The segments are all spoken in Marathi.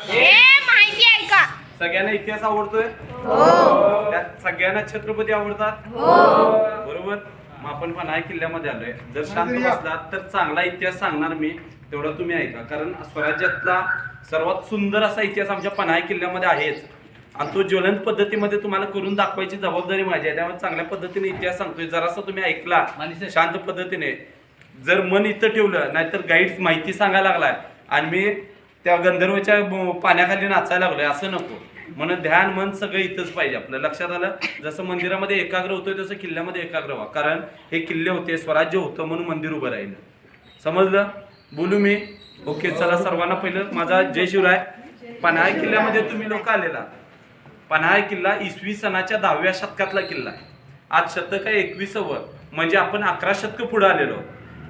हे माहिती आहे का? सगळ्यांना इतिहास आवडतोय? हो. त्यात सगळ्यांना छत्रपती आवडतात? हो. बरोबर? मग आपण पन्हाळ किल्ल्यामध्ये आलोय. जर शांत बसलात तर चांगला इतिहास सांगणार मी. तेवढा तुम्ही ऐका. कारण स्वराज्यातला सर्वात सुंदर असा इतिहास आमच्या पन्हाळ किल्ल्यामध्ये आहेच. आणि तो ज्वलंत पद्धतीमध्ये तुम्हाला करून दाखवायची जबाबदारी माझी आहे. त्यामुळे चांगल्या पद्धतीने इतिहास सांगतोय. जरासा तुम्ही ऐकला. शांत पद्धतीने. जर मन इथं ठेवलं नाहीतर गाईड माहिती सांगायला लागलाय. आणि मी त्या गंधर्वच्या पाण्याखाली नाचायला लागलोय असं नको. म्हणून ध्यान मन सगळं इथंच पाहिजे आपलं. लक्षात आलं? जसं मंदिरामध्ये एकाग्र होतोय तसं किल्ल्यामध्ये एकाग्र व्हा. कारण हे किल्ले होते स्वराज्य होतं म्हणून मंदिर उभं राहिलं. समजलं? बोलू मी? ओके चला सर्वांना पहिलं. माझा जय शिवराय. पन्हाळ किल्ल्यामध्ये तुम्ही लोक आलेला. पन्हाळ किल्ला इसवी सणाच्या दहाव्या शतकातला किल्ला. आहे आज शतक आहे एकविसावं. म्हणजे आपण अकरा शतक पुढे आलेलो.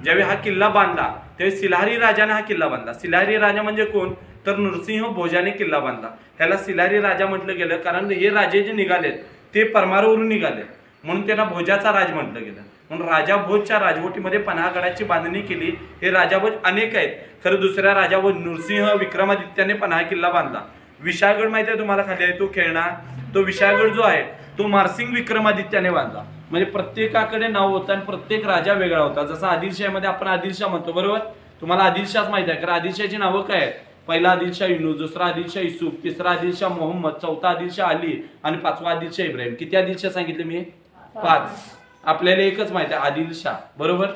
ज्यावेळी हा किल्ला बांधला ते सिलारी राजाने हा किल्ला बांधला. सिलारी राजा म्हणजे कोण? तर नृसिंह भोजाने किल्ला बांधला. ह्याला सिलारी राजा म्हटलं गेलं कारण हे राजे जे निघालेत ते परमारवरून निघाले. म्हणून त्यांना भोजाचा राज म्हटलं गेलं. म्हणून राजा भोजच्या राजवटीमध्ये पन्हागडाची बांधणी केली. हे राजा भोज अनेक आहेत. खरं दुसऱ्या राजा भोज नृसिंह विक्रमादित्याने पन्हा किल्ला बांधला. विशाळगड माहिती आहे तुम्हाला खाली आहे? तो खेळणार तो विशाळगड जो आहे तो मारसिंग विक्रमादित्याने बांधला. म्हणजे प्रत्येकाकडे नाव होतं आणि प्रत्येक राजा वेगळा होता. जसं आदिलशाहीमध्ये आपण आदिलशाह म्हणतो बरोबर? तुम्हाला आदिलशाहच माहिती आहे कारण आदिलशाहची नावं काय आहेत? पहिला आदिलशाह युनूस दुसरा आदिलशाह युसुफ तिसरा आदिलशाह मोहम्मद चौथा आदिलशाह अली आणि पाचवा आदिलशाह इब्राहिम. किती आदिलशाह सांगितले मी? पाच. आपल्याला एकच माहिती आहे आदिलशाह. बरोबर?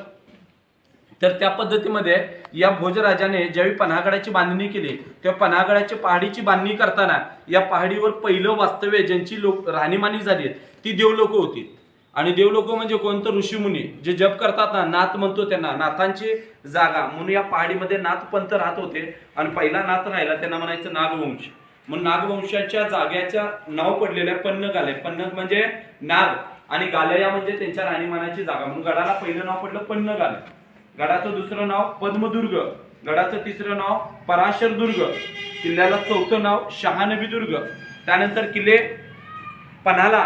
तर त्या पद्धतीमध्ये या भोजराजाने ज्यावेळी पन्हागडाची बांधणी केली तेव्हा पन्हागडाची पहाडीची बांधणी करताना या पहाडीवर पहिलं वास्तव्य ज्यांची लोक राहणीमानी झाली ती देवलोक होती. आणि देवलोक म्हणजे कोणतं ऋषीमुनी जे जप करतात ना नाथ म्हणतो त्यांना नाथांची जागा. म्हणून या पहाडीमध्ये नाथपंथ राहत होते आणि पहिला नाथ राहिला त्यांना म्हणायचं नागवंश. मग नागवंशाच्या जाग्याच्या नाव पडलेलं आहे पन्नग आले पन्नग म्हणजे नाग आणि गालया म्हणजे त्यांच्या राहणीमानाची जागा. म्हणून गडाला पहिलं नाव पडलं पन्नग आलं गडाचं दुसरं नाव पद्मदुर्ग. गडाचं तिसरं नाव पराशर दुर्ग किल्ल्याला चौथं नाव शहानबी दुर्ग त्यानंतर किल्ले पन्हाला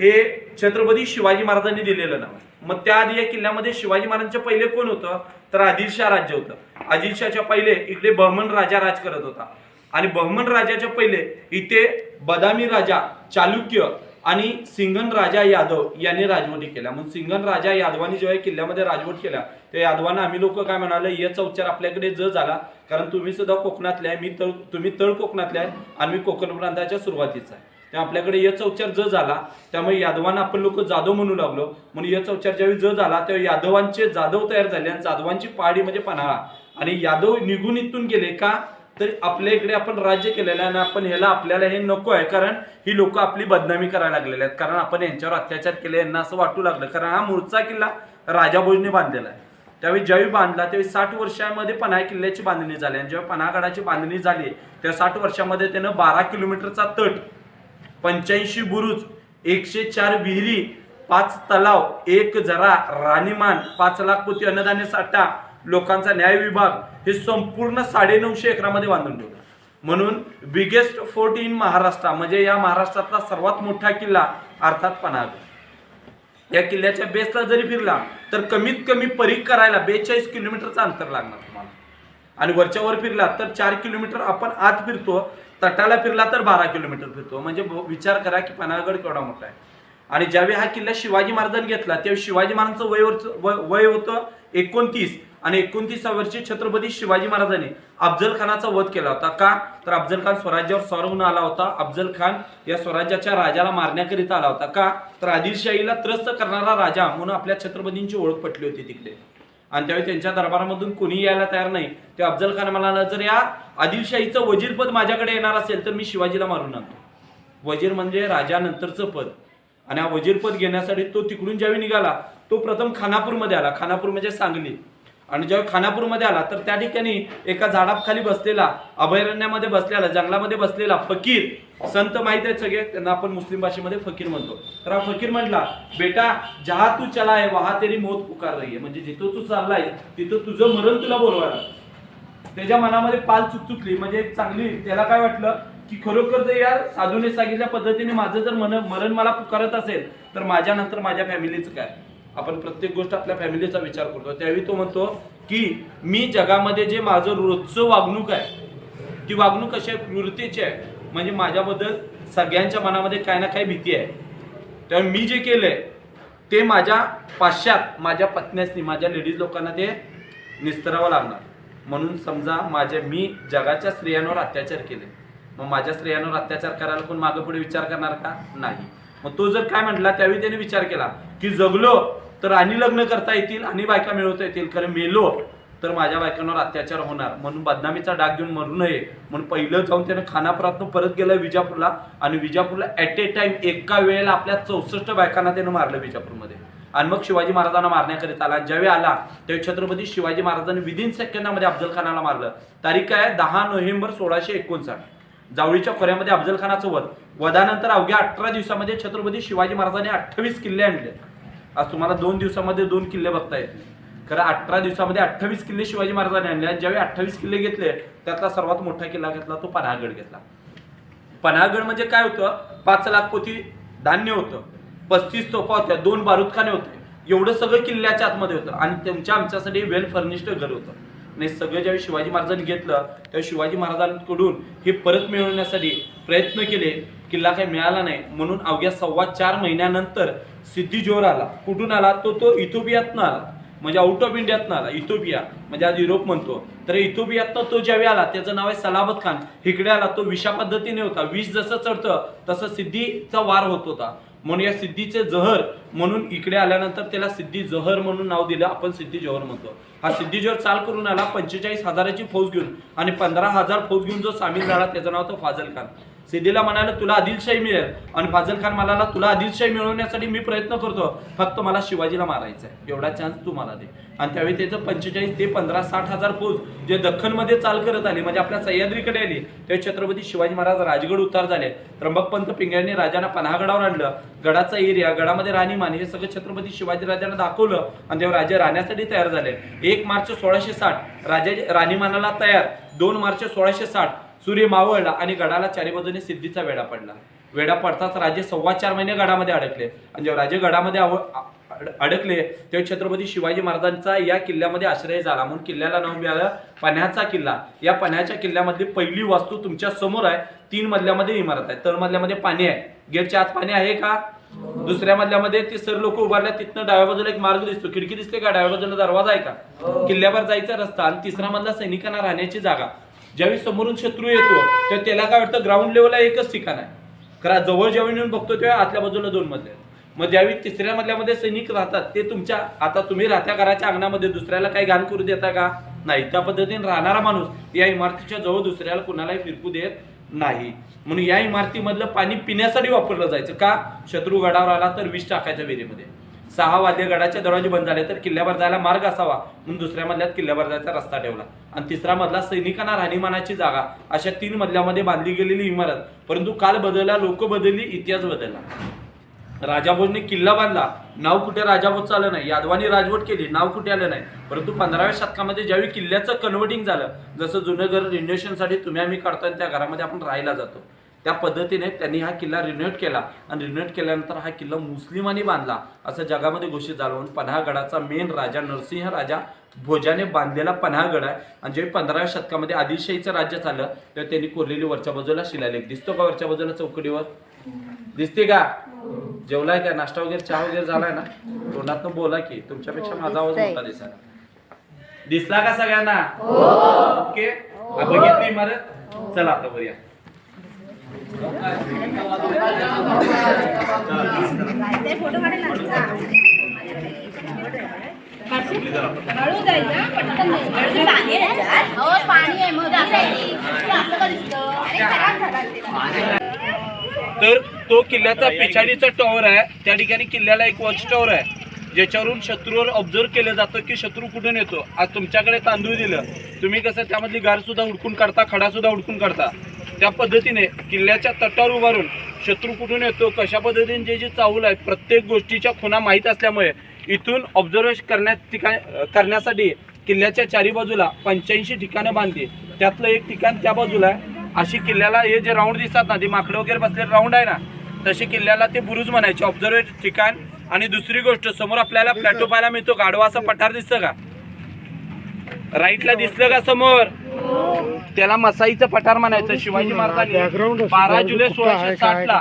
हे छत्रपती शिवाजी महाराजांनी दिलेलं नाव मग मग त्याआधी या किल्ल्यामध्ये शिवाजी महाराजांच्या पहिले कोण होतं? तर आदिलशाह राज्य होतं. आदिलशाहच्या पहिले इकडे बहमन राजा राज करत होता. आणि बहमन राजाच्या पहिले इथे बदामी राजा चालुक्य आणि सिंगन राजा यादव यांनी राजवटी केल्या. म्हणून सिंगन राजा यादवानी जेव्हा किल्ल्यामध्ये राजवट केल्या त्या यादवांना आम्ही लोक काय म्हणाले याचा उच्चार आपल्याकडे ज झाला कारण तुम्ही सुद्धा कोकणातले आहे मी तळ तुम्ही तळ कोकणातले आहे आणि मी कोकण प्रांताच्या सुरुवातीचा आहे. त्या आपल्याकडे याचा उच्चार ज झाला त्यामुळे यादवांना आपण लोक जाधव म्हणू लागलो. म्हणून याचा उच्चार ज्यावेळी ज झाला तेव्हा यादवांचे जाधव तयार झाले आणि जाधवांची पहाडी म्हणजे पन्हाळा. आणि यादव निघून इथून गेले का? तर आपल्या इकडे आपण राज्य केलेलं आहे आणि आपण ह्याला आपल्याला हे नको आहे कारण ही लोक आपली बदनामी करायला लागलेले आहेत. कारण आपण यांच्यावर अत्याचार केले यांना असं वाटू लागलं. कारण हा मूळचा किल्ला राजाभोजने बांधलेला आहे. त्यावेळी ज्यावेळी बांधला त्यावेळी साठ वर्षामध्ये पन्हाळ किल्ल्याची बांधणी झाली. आणि जेव्हा पन्हाळगडाची बांधणी झाली त्या साठ वर्षामध्ये त्यानं बारा किलोमीटरचा तट पंच्याऐंशी बुरुज एकशे चार विहिरी पाच तलाव एक जरा राणीमान पाच लाख पोती अन्नधान्य साठा लोकांचा न्याय विभाग हे संपूर्ण साडेनऊशे एकरामध्ये बांधून ठेवलं. म्हणून बिगेस्ट फोर्ट इन महाराष्ट्र म्हणजे या महाराष्ट्रातला सर्वात मोठा किल्ला अर्थात पन्हाळ. या किल्ल्याच्या बेसला जरी फिरला तर कमीत कमी परीख करायला बेचाळीस किलोमीटरचं अंतर लागणार तुम्हाला. आणि वरच्या वर फिरला तर चार किलोमीटर आपण आत फिरतो तटाला फिरला तर बारा किलोमीटर फिरतो. म्हणजे विचार करा की पन्हाळगड केवढा मोठा आहे. आणि ज्यावेळी हा किल्ला शिवाजी महाराजांनी घेतला त्यावेळी शिवाजी महाराजांचं वय वय- होतं एकोणतीस. आणि एकोणतीसाव्या वर्षी छत्रपती शिवाजी महाराजांनी अफजल खानाचा वध केला होता. का? तर अफजल खान स्वराज्यावर स्वार आला होता. अफजल खान या स्वराज्याच्या राजाला मारण्याकरिता आला होता. का? तर आदिलशाहीला त्रस्त करणारा राजा म्हणून आपल्या छत्रपतींची ओळख पटली होती तिकडे. आणि त्यावेळी त्यांच्या दरबारामधून कोणी यायला तयार नाही. ते अफजल खान म्हणाला जर या आदिलशाहीचं वजीरपद माझ्याकडे येणार असेल तर मी शिवाजीला मारून आणतो. वजीर म्हणजे राजानंतरचं पद. आणि हा वजीरपद घेण्यासाठी तो तिकडून ज्यावेळी निघाला तो प्रथम खानापूरमध्ये आला. खानापूर म्हणजे सांगली. आणि जेव्हा खानापूरमध्ये आला तर त्या ठिकाणी एका झाडाखाली बसलेला अभयारण्यामध्ये बसलेला जंगलामध्ये बसलेला फकीर संत माहीत आहेत सगळे त्यांना आपण मुस्लिम भाषेमध्ये फकीर म्हणतो. तर हा फकीर म्हटला बेटा जहा तू चला आहे वहा तेरी मौत पुकार रही आहे म्हणजे जिथं तू चाललाय तिथं तुझं मरण तुला बोलवायला त्याच्या मनामध्ये पाल चुकचुकली म्हणजे चांगली त्याला काय वाटलं की खरोखर जर या साधूने सांगितल्या पद्धतीने माझं जर मन मरण मला पुकारत असेल तर माझ्या नंतर माझ्या फॅमिलीचं काय? आपण प्रत्येक गोष्ट आपल्या फॅमिलीचा विचार करतो. त्यावेळी तो म्हणतो की मी जगामध्ये जे माझं रोजचं वागणूक आहे ती वागणूक कशी आहे क्रूरतेची आहे. म्हणजे माझ्याबद्दल सगळ्यांच्या मनामध्ये काय ना काही भीती आहे. त्यामुळे मी जे केलंय ते माझ्या पाश्चात माझ्या पत्न्यासनी माझ्या लेडीज लोकांना ते निस्तरावं लागणार. म्हणून समजा माझ्या मी जगाच्या स्त्रियांवर अत्याचार केले. मग माझ्या स्त्रियांवर अत्याचार करायला कोण मागे पुढे विचार करणार का? नाही. मग तो जर काय म्हटला त्यावेळी त्याने विचार केला की जगलो तर आणि लग्न करता येतील आणि बायका मिळवता येतील. कारण मेलो तर माझ्या बायकांवर अत्याचार होणार. म्हणून बदनामीचा डाग घेऊन मरू नये. म्हणून पहिलं जाऊन त्यानं खानापुरातनं परत गेलं विजापूरला आणि विजापूरला ॲट ए टाइम एका वेळेला आपल्या चौसष्ट बायकांना त्यानं मारलं विजापूरमध्ये. आणि मग शिवाजी महाराजांना मारण्याकरिता आला. ज्यावेळी आला त्यावेळी छत्रपती शिवाजी महाराजांनी विदिन सेकंदामध्ये अफजल खानाला मारलं. तारीख काय आहे? दहा नोव्हेंबर सोळाशे एकोणसाठ. जावळीच्या खोऱ्यामध्ये अफजल खानाचं वध. वधानंतर अवघ्या अठरा दिवसामध्ये छत्रपती शिवाजी महाराजांनी अठ्ठावीस किल्ले आणले. आज तुम्हाला दोन दिवसामध्ये दोन किल्ले बघता येतील. खरं अठरा दिवसामध्ये अठ्ठावीस किल्ले शिवाजी महाराजांनी आणले आणि ज्यावेळी अठ्ठावीस किल्ले घेतले त्यातला सर्वात मोठा किल्ला घेतला तो पन्हागड घेतला. पन्हागड म्हणजे काय होतं? पाच लाख पोती धान्य होतं. पस्तीस तोफा होत्या दोन बारूदखाने होते. एवढं सगळं किल्ल्याच्या आतमध्ये होतं आणि त्यांच्या आमच्यासाठी वेल फर्निश्ड घर होतं. आणि सगळं ज्यावेळी शिवाजी महाराजांनी घेतलं त्या शिवाजी महाराजांकडून हे परत मिळवण्यासाठी प्रयत्न केले किल्ला काही मिळाला नाही. म्हणून अवघ्या सव्वा चार महिन्यानंतर सिद्धी जोर आला. कुठून आला? तो तो इथोपियातनं आला. म्हणजे आउट ऑफ इंडियातनं आला. इथोपिया. म्हणजे आज युरोप म्हणतो. तर इथोपियातनं तो ज्यावेळी आला त्याचं नाव आहे सलाबत खान. इकडे आला तो विषा पद्धतीने होता. विष जसं चढतं तसं सिद्धीचा वार होत होता. म्हणून या सिद्धीचे जहर म्हणून इकडे आल्यानंतर त्याला सिद्धी जहर म्हणून नाव दिलं आपण सिद्धी जहर म्हणतो. हा सिद्धी जहर चाल करून आला पंचेचाळीस हजाराची फौज घेऊन आणि पंधरा हजार फौज घेऊन जो सामील झाला त्याचं नाव तो फाजल खान सिद्धीला म्हणाला तुला आदिलशाही मिळेल. आणि फाजल खान म्हणाला तुला आदिलशाही मिळवण्यासाठी मी प्रयत्न करतो. फक्त मला शिवाजीला मारायचं आहे एवढा चान्स तू मला दे. आणि त्यावेळी त्याचं पंचेचाळीस ते पंधरा साठ हजार फौज जे दख्खनमध्ये चाल करत आली म्हणजे आपल्या सह्याद्रीकडे आली तेव्हा छत्रपती शिवाजी महाराज राजगड उतार झाले. त्र्यंबकपंत पिंगळ्यांनी राजांना पन्हागडावर आणलं. गडाचा एरिया गडामध्ये राणीमान हे सगळं छत्रपती शिवाजी राजांना दाखवलं आणि तेव्हा राजे राहण्यासाठी तयार झाले. एक मार्च सोळाशे साठ राजा राणीमानाला तयार. दोन मार्च सोळाशे साठ सूर्य मावळला आणि गडाला चारी बाजूने सिद्धीचा वेढा पडला. वेढा पडताच राजे सव्वा चार महिने गडामध्ये अडकले. आणि जेव्हा राजे गडामध्ये आव- अडकले तेव्हा छत्रपती शिवाजी महाराजांचा या किल्ल्यामध्ये आश्रय झाला. म्हणून किल्ल्याला नाव मिळालं पन्ह्याचा किल्ला. या पन्ह्याच्या किल्ल्यामधली पहिली वास्तू तुमच्यासमोर आहे. तीन मधल्यामध्ये इमारत आहे. तर मधल्यामध्ये पाणी आहे. गेटच्या आत पाणी आहे का? दुसऱ्या मधल्यामध्ये ते सर लोक उभारल्या. तिथनं डाव्या बाजूला एक मार्ग दिसतो. खिडकी दिसते का? डाव्या बाजूला दरवाजा आहे का? किल्ल्यावर जायचा रस्ता. आणि तिसरा मधला सैनिकांना राहण्याची जागा. ज्यावेळी समोरून शत्रू येतो तर त्याला काय वाटतं ग्राउंड लेवलला एकच ठिकाण आहे. खरं जवळ जेव्हा येऊन बघतो तेव्हा आतल्या बाजूला दोन मजले मग ज्यावेळी तिसऱ्या मधल्यामध्ये सैनिक राहतात ते तुमच्या आता तुम्ही राहत्या घराच्या अंगणामध्ये दुसऱ्याला काही घाण करू देता का? नाही. त्या पद्धतीने राहणारा माणूस या इमारतीच्या जवळ दुसऱ्याला कुणालाही फिरकू देत नाही. म्हणून या इमारतीमधलं पाणी पिण्यासाठी वापरलं जायचं का? शत्रू गडावर आला तर विष टाकायच्या विहिरीमध्ये. सहा वाद्य गडाचे दरवाजे बंद झाले तर किल्ल्यावर जायला मार्ग असावा म्हणून दुसऱ्या मधल्यात किल्ल्यावर जायचा रस्ता ठेवला. आणि तिसरा मधला सैनिकांना राहणीमानाची जागा. अशा तीन मधल्यामध्ये बांधली गेलेली इमारत. परंतु काल बदलला लोक बदलली इतिहास बदलला. राजाभोजने किल्ला बांधला. नाव कुठे राजाभोजचं आलं नाही. यादवानी राजवट केली. नाव कुठे आलं नाही. परंतु पंधराव्या शतकामध्ये ज्यावेळी किल्ल्याचं कन्व्हर्टिंग झालं जसं जुनं घर रिनोव्हेशनसाठी तुम्ही आम्ही काढतो आणि त्या घरामध्ये आपण राहायला जातो. त्या पद्धतीने त्यांनी हा किल्ला रिनोव्हेट केला. आणि रिनोव्हेट केल्यानंतर हा किल्ला मुस्लिमांनी बांधला. असं जगामध्ये घोषित झालं. म्हणून पन्हागडाचा मेन राजा नरसिंह राजा भोजाने बांधलेला पन्हागड आहे. आणि जे पंधराव्या शतकामध्ये आदिलशाहीचं राज्य चाललं तेव्हा त्यांनी कोरलेली वरच्या बाजूला शिलालेख. दिसतो का वरच्या बाजूला चौकडीवर? दिसते का? जेवलाय का? नाश्ता वगैरे चहा वगैरे झालाय ना? तोंडातनं बोला की. तुमच्यापेक्षा माझा आवाज मोठा दिसायला. दिसला का सगळ्यांना? ओके. हा, बघितली इमारत? चला आता बघूया तर तो किल्ल्याचा पिछाडीचा टॉवर आहे. त्या ठिकाणी किल्ल्याला एक वॉच टॉवर आहे. ज्याच्यावरून शत्रूवर ऑब्झर्व केलं जातं की शत्रू कुठून येतो. आज तुमच्याकडे तांदूळ दिलं. तुम्ही कसं त्यामधली गार सुद्धा हुडकून काढता खडा सुद्धा हुडकून काढता. त्या पद्धतीने किल्ल्याच्या तटावर उभारून शत्रू कुठून येतो कशा पद्धतीने जे जे चाहूल आहेत प्रत्येक गोष्टीच्या खुणा माहीत असल्यामुळे इथून ऑब्झर्वेश करण्या ठिकाण करण्यासाठी किल्ल्याच्या चारी बाजूला पंच्याऐंशी ठिकाणं बांधली. त्यातलं एक ठिकाण त्या बाजूला आहे. अशी किल्ल्याला हे जे राऊंड दिसतात ना ते माकडं वगैरे बसलेले राऊंड आहे ना तसे किल्ल्याला ते बुरुज म्हणायचे ऑब्झर्वेट ठिकाण. आणि दुसरी गोष्ट समोर आपल्याला प्लॅटो पाहायला मिळतो गाढवा असं पठार दिसतं का? राईटला दिसलं का समोर? त्याला मसाईचं पठार म्हणायचं शिवाजी महाराजांनी. बारा जुलै सोळाशे साठ ला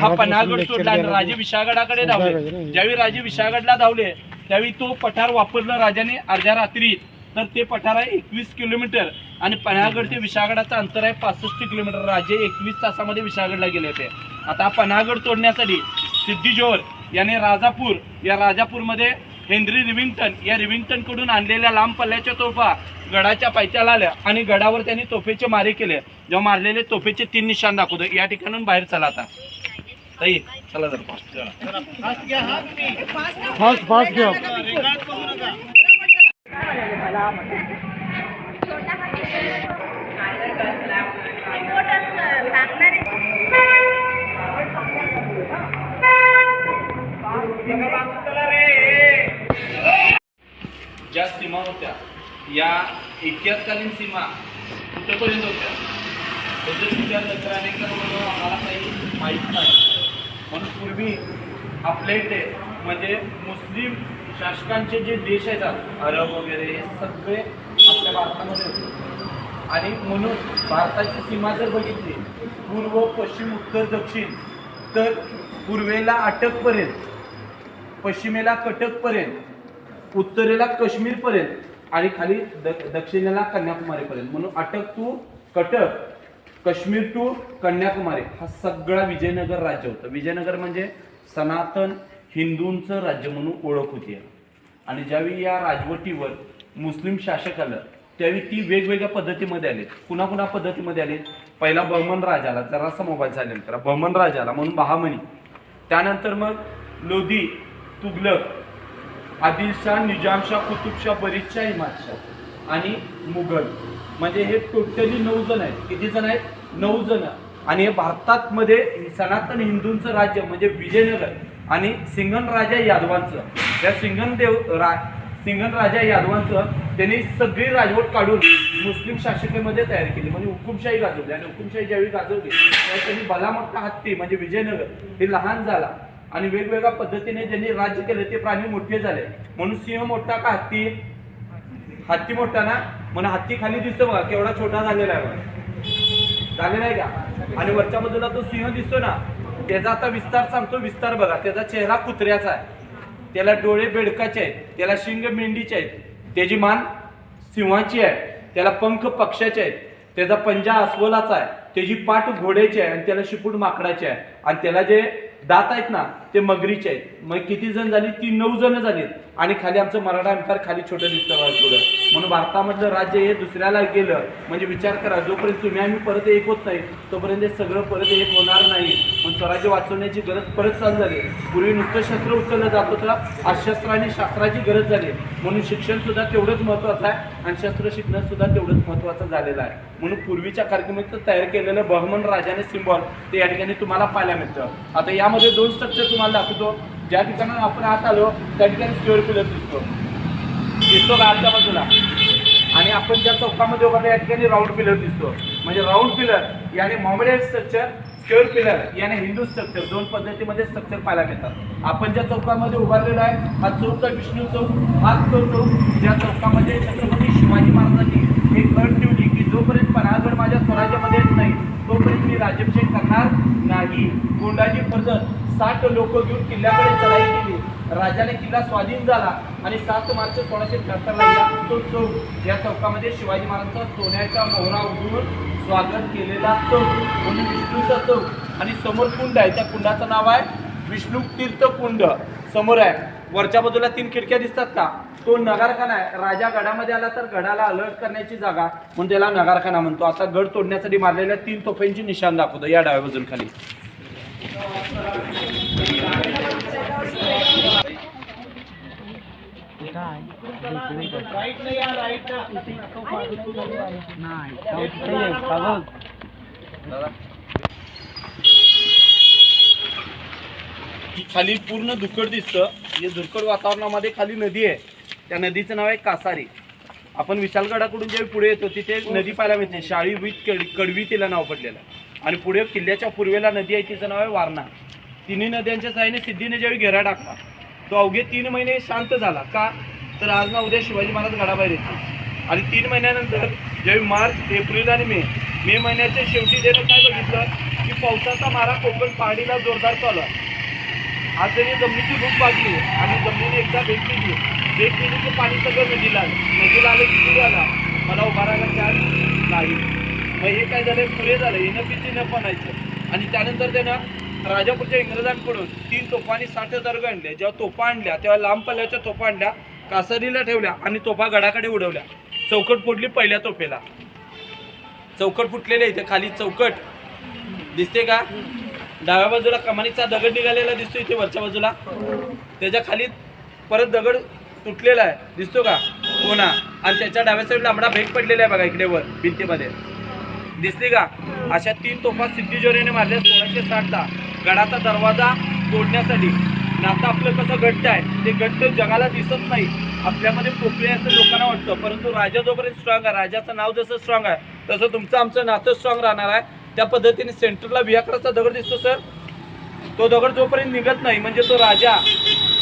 हा पन्हागड सोडला आणि राजे विशागडाकडे धावले. ज्यावेळी राजे विशागडला धावले त्यावेळी तो पठार वापरला राजाने अर्ध्या रात्री. तर ते पठार आहे एकवीस किलोमीटर. आणि पन्हागड ते विशागडाचं अंतर आहे पासष्ट किलोमीटर. राजे एकवीस तासामध्ये विशागडला गेले होते. आता पन्हागड तोडण्यासाठी सिद्धी जोहर याने राजापूर या राजापूरमध्ये हेनरी रिव्हिंग्टन या रिव्हिंग्टनकडून आणलेल्या लांब पल्ल्याच्या तोफा गडाच्या पायथ्याला आल्या आणि गडावर त्यांनी तोफेचे मारे केले. जेव्हा मारलेले तोफेचे तीन निशाण दाखवतो. या ठिकाणून बाहेर चला आता. ताई चला जर फास्ट फास्ट फास्ट घ्या. ज्या सीमा होत्या या इतिहासकालीन सीमा कुठेपर्यंत होत्या? त्याचे विचार नंतर अनेक हो, आम्हाला काही माहीत नाही. म्हणून पूर्वी आपल्या इथे म्हणजे मुस्लिम शासकांचे जे देश आहेत अरब वगैरे हे सगळे आपल्या भारतामध्ये होते. आणि म्हणून भारताची सीमा जर बघितली पूर्व पश्चिम उत्तर दक्षिण तर पूर्वेला अटकपर्यंत पश्चिमेला कटकपर्यंत उत्तरेला काश्मीरपर्यंत आणि खाली द दक्षिणेला कन्याकुमारीपर्यंत म्हणून अटक टू कटक काश्मीर टू कन्याकुमारी. हा सगळा विजयनगर राज्य होतं. विजयनगर म्हणजे सनातन हिंदूंचं राज्य म्हणून ओळख होती. आणि ज्यावेळी या राजवटीवर मुस्लिम शासक आलं त्यावेळी ती वेगवेगळ्या पद्धतीमध्ये आली. कुणा कुणा पद्धतीमध्ये आली? पहिला बहमन राजाला जरासा मोबाईल झाल्यानंतर. बहमन राजाला म्हणून बहामणी त्यानंतर मग लोधी तुगलक आदिलशाह निजामशाह कुतुबशाह बरीचशाह इमादशाह आणि मुघल. म्हणजे हे टोटली नऊ जण आहेत. किती जण आहेत? नऊ जण. आणि हे भारतात मध्ये सनातन हिंदूंचं राज्य म्हणजे विजयनगर आणि सिंगन राजा यादवांचं. या सिंगन देव रा सिंगन राजा यादवांचं त्यांनी सगळी राजवट काढून मुस्लिम शासकीमध्ये तयार केली. म्हणजे हुकुमशाही गाजवली. आणि हुकुमशाही ज्यावेळी गाजवली त्यावेळी त्यांनी बलामक्का हत्ती म्हणजे विजयनगर हे लहान झाला. आणि वेगवेगळ्या पद्धतीने ज्यांनी राज्य केले ते प्राणी मोठे झाले. म्हणून सिंह मोठा का हत्ती? हत्ती मोठा ना? म्हणून हत्ती खाली दिसतो बघा केवढा छोटा झालेला आहे बघा. झालेला आहे का? आणि वरच्या बाजूला तो सिंह दिसतो ना? त्याचा आता विस्तार सांगतो विस्तार बघा. त्याचा चेहरा कुत्र्याचा आहे. त्याला डोळे बेडकाचे आहेत. त्याला शिंग मेंढीचे आहेत. त्याची मान सिंहाची आहे. त्याला पंख पक्षाचे आहेत. त्याचा पंजा अस्वलाचा आहे. त्याची पाठ घोड्याची आहे आणि त्याला शिपूट माकडाची आहे. आणि त्याला जे दात आहेत ना ते मगरीचे आहेत. मग किती जण झाली? ती नऊ जण झालीत आणि खाली आमचं मराठा अंतर खाली छोटं दिसतं बघा म्हणून भारतामधलं राज्य हे दुसऱ्याला गेलं. म्हणजे विचार करा जोपर्यंत तुम्ही आम्ही परत एक होत नाही तोपर्यंत हे सगळं परत एक होणार नाही. मग स्वराज्य वाचवण्याची गरज परत चालू झाली. पूर्वी नुसतं शस्त्र उचललं जात होतं आज शस्त्र आणि शास्त्राची गरज झाली. म्हणून शिक्षणसुद्धा तेवढंच महत्त्वाचं आहे आणि शस्त्र शिकणंसुद्धा तेवढंच महत्त्वाचं झालेलं आहे. म्हणून पूर्वीच्या कार्यक्रमात तयार केलेलं बहमन राजाने सिम्बॉल ते या ठिकाणी तुम्हाला पाहायला मिळतं. आता यामध्ये दोन स्ट्रक्चर तुम्हाला दाखवतो. ज्या ठिकाणी आपण आत आलो त्या ठिकाणी स्क्वेअर पिलर दिसतो. दिसतो का आतल्या बाजूला? आणि आपण ज्या चौकामध्ये उभारलो या ठिकाणी राऊंड पिलर दिसतो. म्हणजे राऊंड पिलर याने मॉमेडियन स्ट्रक्चर स्क्वेअर पिलर याने हिंदू स्ट्रक्चर दोन पद्धतीमध्ये स्ट्रक्चर पाहायला मिळतात. आपण ज्या चौकामध्ये उभारलेलो आहे हा चौक विष्णू चौक हाच चौक ज्या चौकामध्ये छत्रपती शिवाजी महाराजांनी एक अट ठेवली की जोपर्यंत पन्हाळगड माझ्या स्वराज्यामध्ये येत नाही तोपर्यंत मी राज्याभिषेक करणार नाही. गोंडाजी पद्धत साठ लोक घेऊन किल्ल्याकडे चढाई केली. राजाने किल्ला स्वाधीन झाला आणि सात मार्च सोळाशे त्र्याहत्तरला तो चौक या चौकामध्ये शिवाजी महाराजांचा सोन्याचा मोहरा उडवून स्वागत केलेला चौक म्हणून विष्णूचा चौक. आणि समोर कुंड आहे. त्या कुंडाचं नाव आहे विष्णू तीर्थ कुंड. समोर आहे. वरच्या बाजूला तीन खिडक्या दिसतात का? तो नगारखाना आहे. राजा गडामध्ये आला तर गडाला अलर्ट करण्याची जागा म्हणून त्याला नगारखाना म्हणतो. आता गड तोडण्यासाठी मारलेल्या तीन तोफांची निशाण दाखवतो. या डाव्या बाजून खाली ही खाली पूर्ण धुकड दिसतं. हे धुकड वातावरणामध्ये खाली नदी आहे. त्या नदीचं नाव आहे कासारी. आपण विशालगडाकडून जेव्हा पुढे येतो तिथे नदी पाहायला मिळते. शाळी वीत कड कडवी तिला नाव पडलेलं आणि पुढे किल्ल्याच्या पूर्वेला नदी आहे तिचं नाव आहे वारणा. तिन्ही नद्यांच्या साहाय्याने सिद्धीने ज्यावेळी घेरा टाकला तो अवघे तीन महिने शांत झाला. का? तर आज ना उद्या शिवाजी महाराज गडाबाहेर येतील. आणि तीन महिन्यानंतर ज्यावेळी मार्च एप्रिल आणि मे मे महिन्याच्या शेवटी त्यानं काय बघितलं? की पावसाचा मारा कोकण पहाडीला जोरदार चालू आहे. आज जरी जमिनीची भूक वाढली आणि जमिनीने एकदा भेट दिली. भेट दिली की पाणी सगळं नदीला आलं. नदीला आलं की पुढे आला. मला उभा राहायला चान्स नाही. मग हे काय झालं? पुढे झालं. इनफिची न म्हणायचं. आणि त्यानंतर त्यानं राजापूरच्या इंग्रजांकडून तीन तोफा आणि साठ हजार आणल्या आणले. जेव्हा तोफा आणल्या तेव्हा लांब पल्ल्याच्या तोफा आणल्या कासरीला ठेवल्या आणि तोफा गडाकडे उडवल्या. चौकट फुटली पहिल्या तोफेला. चौकट फुटलेले इथे खाली चौकट. दिसते का? डाव्या बाजूला कमानीचा दगड निघालेला दिसतो इथे वरच्या बाजूला. त्याच्याखाली परत दगड तुटलेला आहे. दिसतो का? हो कोणा आणि त्याच्या डाव्या साईडला आंबडा भेग पडलेला आहे बघा इकडे वर भिंतीमध्ये. दिसते का? अशा तीन तोफा सिद्धी मारल्या सोळाशे साठला. गडाचा दरवाजा तोडण्यासाठी. नातं आपलं कसं घट्ट आहे ते घट्ट जगाला दिसत नाही. आपल्यामध्ये पोकळे असं लोकांना वाटतं. परंतु राजा जोपर्यंत स्ट्रॉंग आहे राजाचं नाव जसं स्ट्रॉंग आहे तसं तुमचं आमचं नातं स्ट्रॉंग राहणार आहे. त्या पद्धतीने सेंटरला विहाकराचा दगड दिसतो सर. तो दगड जोपर्यंत निघत नाही म्हणजे तो राजा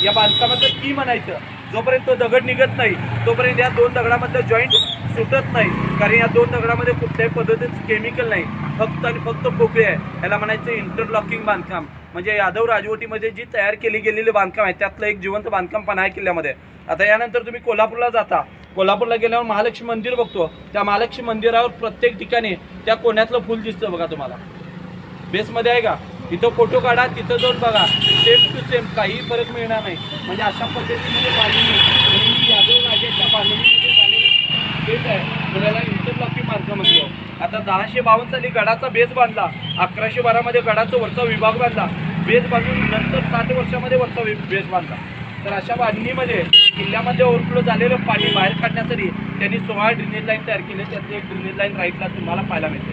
या बांधकामाचं की म्हणायचं जोपर्यंत तो दगड निघत नाही तोपर्यंत या दोन दगडामधलं जॉईंट सुटत नाही. कारण या दोन दगडामध्ये कुठल्याही पद्धतीचं केमिकल नाही. फक्त आणि फक्त पोकळी आहे. याला म्हणायचं इंटरलॉकिंग बांधकाम. म्हणजे यादव राजवटीमध्ये जी तयार केली गेलेली बांधकाम आहे त्यातलं एक जिवंत बांधकाम पण आहे किल्ल्यामध्ये. आता यानंतर तुम्ही कोल्हापूरला जाता. कोल्हापूरला गेल्यावर महालक्ष्मी मंदिर बघतो. त्या महालक्ष्मी मंदिरावर प्रत्येक ठिकाणी त्या कोण्यातलं फुल दिसतं बघा तुम्हाला. बेसमध्ये आहे का? तिथं फोटो काढा तिथं जाऊन बघा. सेम टू सेम काही फरक मिळणार नाही. म्हणजे अशा पद्धतीमध्ये बांधणी यादव राजाच्या बांधणीमध्ये झालेलं बेस आहे. पुण्याला इंटरलॉकिंग मार्ग म्हणतो. आता दहाशे बावन्न साली गडाचा बेस बांधला. अकराशे बारामध्ये गडाचा वरचा विभाग बांधला. बेस बांधून नंतर साठ वर्षामध्ये वरचा वि- बेस बांधला. तर अशा बांधणीमध्ये किल्ल्यामध्ये ओव्हरफ्लो झालेलं पाणी बाहेर काढण्यासाठी त्यांनी सोळा ड्रेनेज लाईन तयार केले. त्यातली एक ड्रेनेज लाईन राईटला तुम्हाला पाहायला मिळते.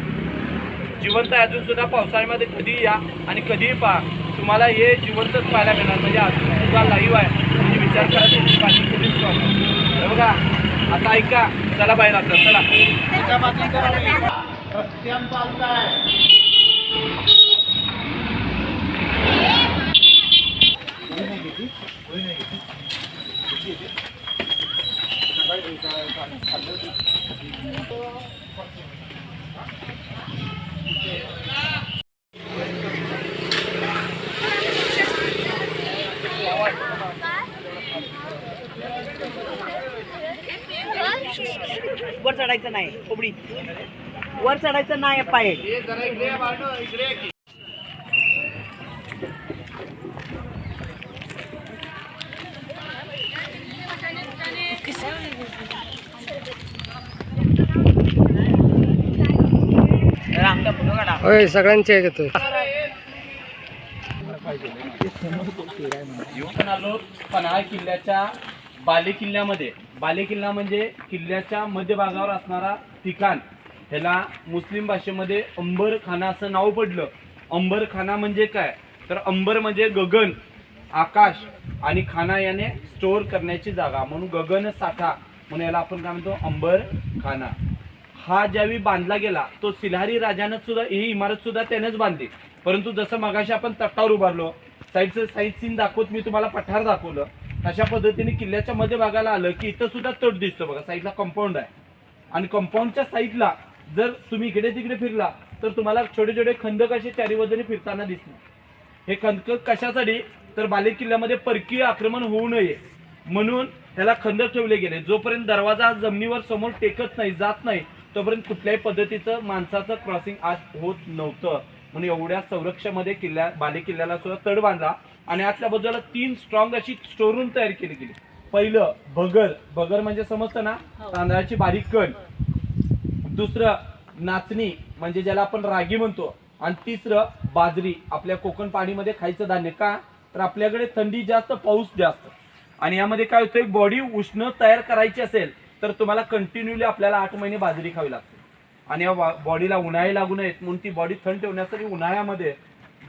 जिवंत अजूनसुद्धा अजून सुद्धा पावसाळ्यामध्ये कधीही या आणि कधीही पहा तुम्हाला हे जिवंतच पाहायला मिळणार. म्हणजे अजून सुद्धा लाईव्ह आहे. म्हणजे विचार करा त्याची पाणी किती बघा आता ऐका. चला बाहेर आता चला. वर चढायचं नाही कोबडी वर चढायचं नाही पाय आमचा फोटो काढा होय सगळ्यांचे येतो येऊन आलो पन्हाळ किल्ल्याच्या बाले किल्ल्यामध्ये. बाले किल्ला म्हणजे किल्ल्याच्या मध्यभागावर असणारा ठिकाण ह्याला मुस्लिम भाषेमध्ये अंबर खाना असं नाव पडलं. अंबर खाना म्हणजे काय? तर अंबर म्हणजे गगन आकाश आणि खाना याने स्टोअर करण्याची जागा. म्हणून गगन साठा. म्हणून याला आपण काय म्हणतो? अंबर खाना हा ज्यावेळी बांधला गेला तो सिल्हारी राजानं सुद्धा ही इमारत सुद्धा त्यानेच बांधली. परंतु जसं मगाशी आपण तटावर उभारलो साईडचं साईड सीन दाखवत मी तुम्हाला पठार दाखवलं अशा पद्धतीने किल्ल्याच्या मध्ये बघायला आलं की इथं सुद्धा तट दिसतो बघा साईडला कंपाऊंड आहे. आणि कंपाऊंडच्या साईडला जर तुम्ही इकडे तिकडे फिरला तर तुम्हाला छोटे छोटे खंदक असे चारी फिरताना दिसणार. हे खंदक कशासाठी? तर बाले किल्ल्यामध्ये परकीय आक्रमण होऊ नये. म्हणून त्याला खंदक ठेवले गेले. जोपर्यंत दरवाजा जमिनीवर समोर टेकत नाही जात नाही तोपर्यंत कुठल्याही पद्धतीचं माणसाचं क्रॉसिंग आज होत नव्हतं. म्हणून एवढ्या संरक्षणामध्ये किल्ल्या बाले किल्ल्याला सुद्धा तड बांधला आणि आतल्या बाजूला तीन स्ट्रॉंग अशी स्टोरूम तयार केली गेली. पहिलं भगर. भगर म्हणजे समजतं ना? तांदळाची बारीक कण. दुसरं नाचणी म्हणजे ज्याला आपण रागी म्हणतो. आणि तिसरं बाजरी. आपल्या कोकण पाणीमध्ये खायचं धान्य का? तर आपल्याकडे थंडी जास्त पाऊस जास्त. आणि यामध्ये काय होतं बॉडी उष्ण तयार करायची असेल तर तुम्हाला कंटिन्यूली आपल्याला आठ महिने बाजरी खावी लागते. आणि या बॉडीला उन्हाळी लागू नयेत म्हणून ती बॉडी थंड ठेवण्यासाठी उन्हाळ्यामध्ये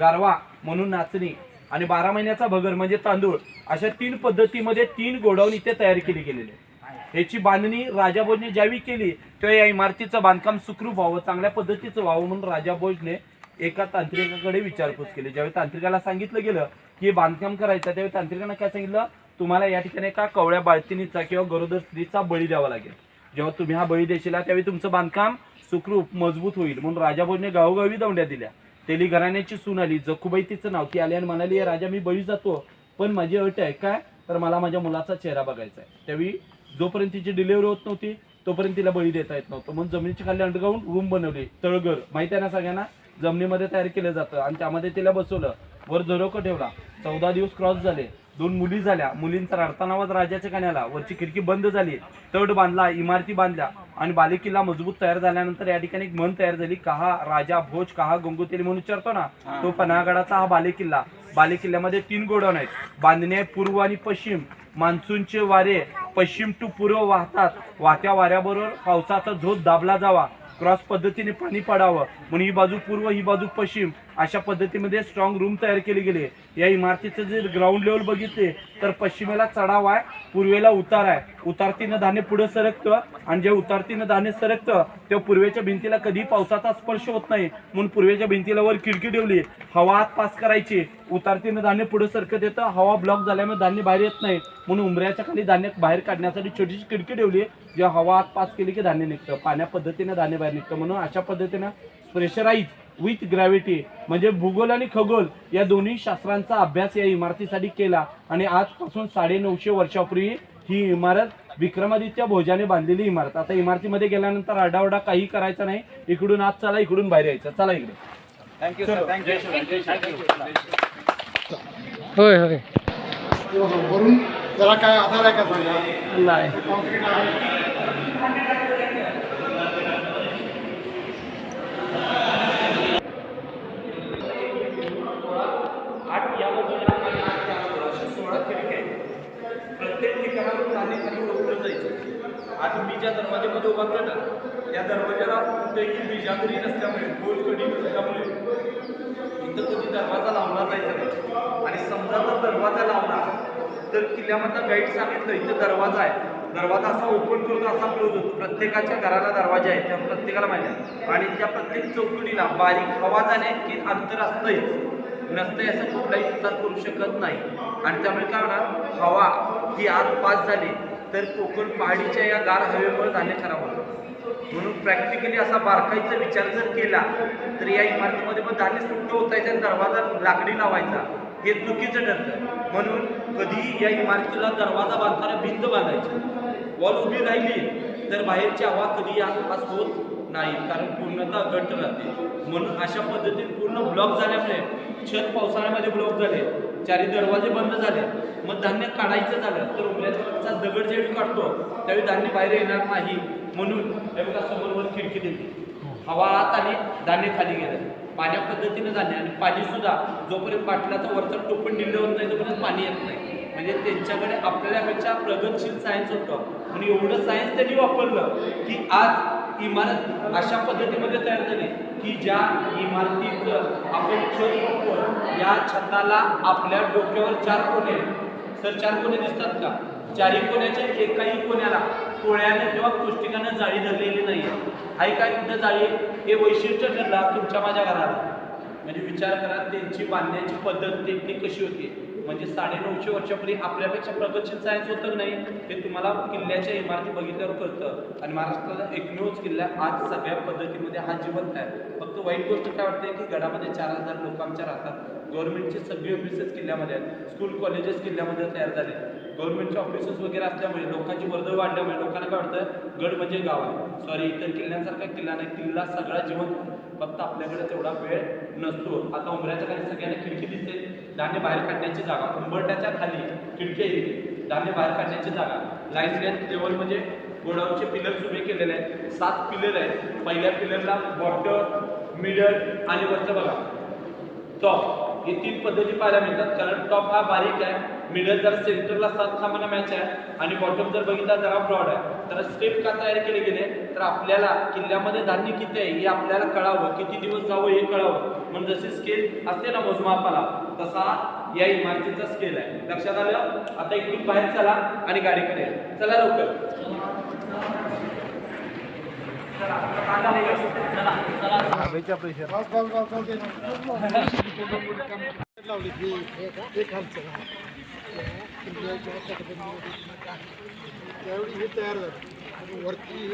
गारवा म्हणून नाचणी आणि बारा महिन्याचा भगर म्हणजे तांदूळ अशा तीन पद्धतीमध्ये तीन गोडाऊन इथे तयार केली गेलेली आहे. याची बांधणी राजाभोजने ज्यावेळी केली तेव्हा या इमारतीचं बांधकाम सुखरूप व्हावं चांगल्या पद्धतीचं व्हावं म्हणून राजाभोजने एका तांत्रिकाकडे विचारपूस केली. ज्यावेळी तांत्रिकाला सांगितलं गेलं की हे बांधकाम करायचं त्यावेळी तांत्रिकांना काय सांगितलं? तुम्हाला या ठिकाणी एका कवळ्या बाळतिनीचा किंवा गरोदर स्त्रीचा बळी द्यावा लागेल. जेव्हा तुम्ही हा बळी देशीला त्यावेळी तुमचं बांधकाम सुखरूप मजबूत होईल. म्हणून राजाभोजने गावोगावी दौंड्या दिल्या. तेली घराण्याची सून आली जखुबाई तिचं नाव ती आली आणि म्हणाली राजा मी बळी जातो पण माझी अट आहे काय? तर मला माझ्या मुलाचा चेहरा बघायचा आहे. त्यावेळी जोपर्यंत तिची डिलिव्हरी होत नव्हती तोपर्यंत तिला बळी देता येत नव्हतं. म्हणून जमिनीच्या खाली अंडरग्राऊंड रूम बनवली तळघर. माहिती आहे ना सगळ्यांना? जमिनीमध्ये तयार केलं जातं आणि त्यामध्ये तिला बसवलं. वर झरोकं ठेवला. चौदा दिवस क्रॉस झाले. दोन मुली झाल्या. मुलींचा रडताना आवाज राजाच्या कानाला. वरची खिडकी बंद झाली. तट बांधला इमारती बांधल्या आणि बालेकिल्ला मजबूत तयार झाल्यानंतर या ठिकाणी एक म्हण तयार झाली. कहा राजा भोज कहा गंगोतेली म्हणून विचारतो ना तो पन्हागडाचा हा बालेकिल्ला. बालेकिल्ल्यामध्ये तीन गोडाऊन आहेत. बांधणे पूर्व आणि पश्चिम. मान्सूनचे वारे पश्चिम टू पूर्व वाहतात. वाहत्या वाऱ्याबरोबर पावसाचा झोत दाबला जावा. क्रॉस पद्धतीने पाणी पडावं. म्हणून ही बाजू पूर्व ही बाजू पश्चिम अशा पद्धतीमध्ये स्ट्रॉंग रूम तयार केले गेले या इमारतीचं जर ग्राउंड लेवल बघितले तर पश्चिमेला चढाव आहे पूर्वेला उतार आहे. उतारतीनं धान्य पुढे सरकतं आणि जे उतारतीनं धान्य सरकतं तेव्हा पूर्वेच्या भिंतीला कधी पावसाचा स्पर्श होत नाही. म्हणून पूर्वेच्या भिंतीला वर खिडकी ठेवली. हवा आत पास करायची. उतारतीनं धान्य पुढे सरकत येतं. हवा ब्लॉक झाल्यामुळे धान्य बाहेर येत नाही. म्हणून उंबऱ्याच्या खाली धान्य बाहेर काढण्यासाठी छोटीशी खिडकी ठेवली जेव्हा हवा आत पास केली की धान्य निघतं. पाण्या पद्धतीने धान्य बाहेर निघतं. म्हणून अशा पद्धतीनं प्रेशराईज विथ ग्रॅव्हिटी म्हणजे भूगोल आणि खगोल या दोन्ही शास्त्रांचा अभ्यास या इमारतीसाठी केला आणि आजपासून साडे नऊशे वर्षापूर्वी ही इमारत विक्रमादित्य भोजाने बांधलेली इमारत. आता इमारतीमध्ये गेल्यानंतर आरडाओरडा काही करायचा नाही. इकडून आत चला इकडून बाहेर यायचं. चला इकडे. थँक्यू सर थँक्यू होय होय. त्याला काय आधार आहे का सांगा? नाही. कॉन्क्रीट आहे. आणि प्रत्येक ठिकाणावर धान्य खाली ओढलं जायचं. आता मी ज्या दरवाज्यामध्ये उभा केला या दरवाजाला कुठेही बिजागरी नसल्यामुळे गोल कडी नसल्यामुळे इथं कधी दरवाजा लावला जायचा. नाही आणि समजा जर दरवाजा लावला तर किल्ल्यामधला गाईड सांगितलं इथं दरवाजा आहे. दरवाजा असा ओपन करतो असा क्लोज होतो. प्रत्येकाच्या घराला दरवाजा आहे त्या प्रत्येकाला माहिती आहे. आणि त्या प्रत्येक चौकटीला बारीक हवा की अंतर असतंच नसतंय असं कुठलाही सुधार करू शकत नाही. आणि त्यामुळे काय होणार? हवा ही आत पास झाली तर कोकण पहाडीच्या या गार हवेमुळे धान्य खराब होतं म्हणून प्रॅक्टिकली असा बारकाईचा विचार जर केला तर या इमारतीमध्ये पण धान्य सुट्ट होतायचं आणि दरवाजा लाकडी लावायचा. हे चुकीचं ठरतं. म्हणून कधीही या इमारतीला दरवाजा बांधताना भिंत बांधायची. वॉल उभी राहिली तर बाहेरची हवा कधी आसपास होत नाही कारण पूर्णतः घट्ट राहते. म्हणून अशा पद्धतीने पूर्ण ब्लॉक झाल्यामुळे छत पावसाळ्यामध्ये ब्लॉक झाले चारी दरवाजे बंद झाले. मग धान्य काढायचं झालं तर उमऱ्याचा दगड ज्यावेळी काढतो त्यावेळी धान्य बाहेर येणार नाही. म्हणून एवढा समोरवर खिडकी दिली. हवा आत आली धान्य खाली गेलं. पाण्या पद्धतीनं जाणे आणि पाणीसुद्धा जोपर्यंत बाटलाचं वरचं टोपण निघलं होत नाही तोपर्यंत पाणी येत नाही. म्हणजे त्यांच्याकडे आपल्यापेक्षा प्रगतशील सायन्स होतं. म्हणून एवढं सायन्स त्यांनी वापरलं की आज इमारत अशा पद्धतीमध्ये तयार झाली की ज्या इमारतीत आपण छत बघतो या छताला आपल्या डोक्यावर चार कोणे सर चार कोणे दिसतात का? चारी कोण्याच्या एकाही कोण्याला कोळ्यानं किंवा पौष्टिकानं जाळी धरलेली नाही. आहे काय कुठं जाळी? हे वैशिष्ट्य ठरला तुमच्या माझ्या घराला म्हणजे विचार करा त्यांची बांधण्याची पद्धत त्यांची कशी होती? म्हणजे साडेनऊशे वर्षापूर्वी आपल्यापेक्षा प्रगतशील सायन्स होतं नाही हे तुम्हाला किल्ल्याच्या इमारती बघितल्यावर कळतं. आणि महाराष्ट्राला एकमेवच किल्ला आज सगळ्या पद्धतीमध्ये हा जिवंत आहे. फक्त वाईट गोष्ट काय वाटते की गडामध्ये चार हजार लोक आमच्या राहतात? गव्हर्नमेंटचे सगळे ऑफिसेस किल्ल्यामध्ये आहेत. स्कूल कॉलेजेस किल्ल्यामध्ये तयार झाले. गव्हर्नमेंटचे ऑफिसेस वगैरे असल्यामुळे लोकांची वर्दळ वाढल्यामुळे लोकांना काय वाटतं? गड म्हणजे गाव आहे. सॉरी इतर किल्ल्यांसारखा किल्ला नाही. किल्ला सगळा जीवन फक्त आपल्याकडे तेवढा वेळ नसतो. आता उंबऱ्याच्या खाली सगळ्यांना खिडकी दिसते. धान्य बाहेर काढण्याची जागा. उंबरट्याच्या खाली खिडकी येते धान्य बाहेर काढण्याची जागा. लाईन लेंथ लेवल म्हणजे गोडाऊनचे पिलर्स उभे केलेले आहेत. सात पिलर आहेत. पहिल्या पिलरला बॉटम मिडल आणि वरचं बघा. टॉप हे तीन पद्धती पाहायला मिळतात. कारण टॉप हा बारीक आहे मिडल जर सेंटरला सात खांबांना मॅच आहे आणि बॉटम जर बघितला जरा ब्रॉड आहे. तर स्टेप का तयार केले गेले? तर आपल्याला किल्ल्यामध्ये धान्य किती आहे हे आपल्याला कळावं. किती दिवस जावं हे कळावं. म्हणून जशी स्केल असते ना मोजमापाला तसा या इमारतीचा स्केल आहे. लक्षात आलं? आता इकडून बाहेर चला आणि गाडीकडे चला लवकर बस बस बस बस ते लावली ती ते खालचं त्यावेळी हे तयार झालं. वरती